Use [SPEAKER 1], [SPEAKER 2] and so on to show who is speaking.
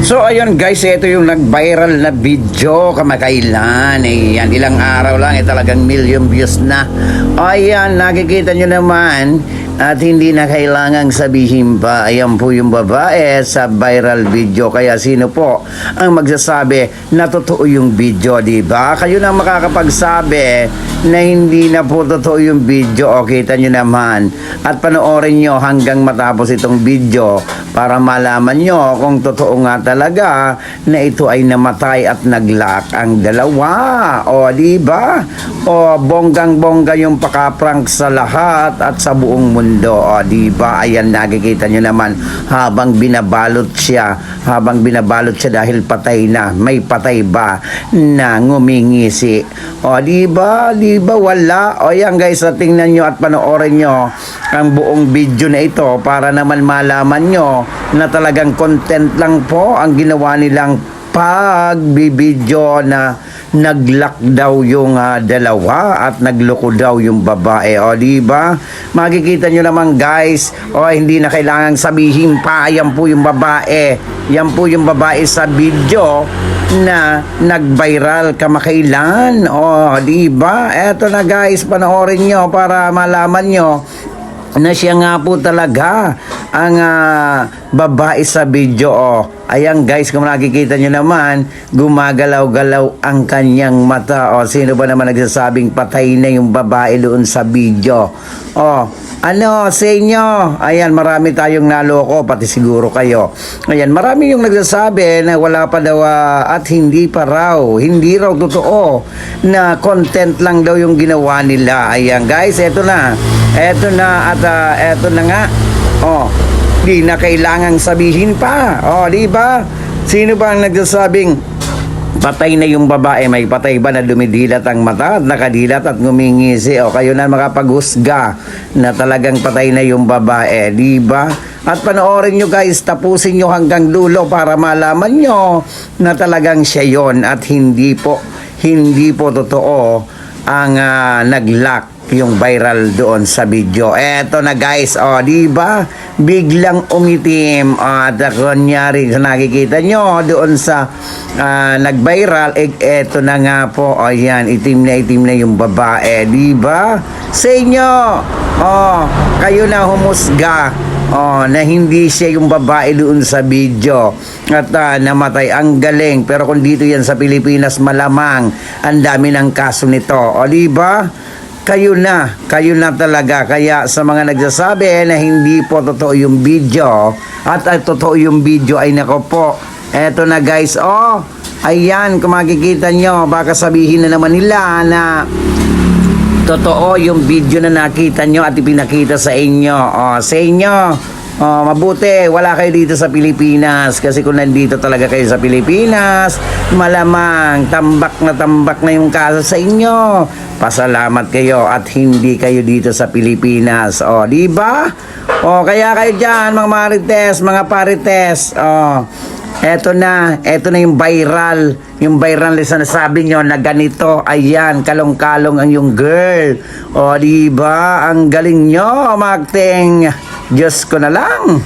[SPEAKER 1] So ayun guys, ito yung nag-viral na video kamakailan. Ayan, ilang araw lang, eh, talagang million views na. Ayan, nakikita nyo naman at hindi na kailangang sabihin pa. Ayan po yung babae sa viral video. Kaya sino po ang magsasabi na totoo yung video, di ba? Kayo na makakapagsabi na hindi na po totoo yung video. O, kita nyo naman. At panoorin nyo hanggang matapos itong video para malaman nyo kung totoo nga talaga na ito ay namatay at naglak ang dalawa. O, di ba? O, bonggang-bongga yung pakaprank sa lahat at sa buong mundo. O, di ba? Ayan, nakikita nyo naman habang binabalot siya, habang binabalot siya dahil patay na. May patay ba na ngumingisi? O, di ba? Di ba? Wala. O, yan guys, at tingnan nyo at panoorin nyo ang buong video na ito para naman malaman nyo na talagang content lang po ang ginawa nilang pagbibidyo na naglock daw yung ah, dalawa at nagloko daw yung babae. O, di ba? Makikita nyo naman guys, o hindi na kailangang sabihin pa, yan po yung babae. Yan po yung babae sa video na nag-viral kamakailan. O, di ba? Eto na guys, panoorin nyo para malaman nyo na siya nga po talaga ang ah, babae sa video. Oh. Ayan guys, kung nakikita nyo naman, gumagalaw-galaw ang kanyang mata. O, sino ba naman nagsasabing patay na yung babae doon sa video? O, ano, sa inyo? Ayan, marami tayong naloko, pati siguro kayo. Ayan, marami yung nagsasabi na wala pa daw ah, at hindi pa raw, hindi raw totoo na content lang daw yung ginawa nila. Ayan guys, eto na. Eto na at ah, eto na nga. Oh, di na kailangang sabihin pa. Oh, di ba? Sino ba ang nagsasabing patay na yung babae? May patay ba na dumidilat ang mata at nakadilat at ngumingisi? O kayo na makapaghusga na talagang patay na yung babae, di ba? At panoorin nyo guys, tapusin nyo hanggang dulo para malaman nyo na talagang siya yon at hindi po, hindi po totoo ang ah, nag-lock yung viral doon sa video. Eto na guys, oh, di ba? Biglang umitim. At uh, kunyari nakikita nyo doon sa ah, nag-viral, eh, eto na nga po, oh, yan, itim na itim na yung babae, di ba? Sa inyo, oh, kayo na humusga. Oh, na hindi siya yung babae doon sa video. At ah, namatay. Ang galing. Pero kung dito yan sa Pilipinas malamang ang dami ng kaso nito. O di ba kayo na, kayo na talaga. Kaya sa mga nagsasabi na hindi po totoo yung video at ay totoo yung video ay nako po. Eto na guys, oh, ayan, kung makikita nyo, baka sabihin na naman nila na totoo yung video na nakita nyo at ipinakita sa inyo. Oh, sa inyo, oh, mabuti, wala kayo dito sa Pilipinas. Kasi kung nandito talaga kayo sa Pilipinas, malamang tambak na tambak na yung kaso sa inyo. Pasalamat kayo at hindi kayo dito sa Pilipinas. O, di ba? O, kaya kayo dyan, mga marites, mga parites. O, eto na, eto na yung viral. Yung viral na sinasabi nyo na ganito, ayan, kalong-kalong ang yung girl. O, di ba? Ang galing nyo, Magting. Diyos ko na lang.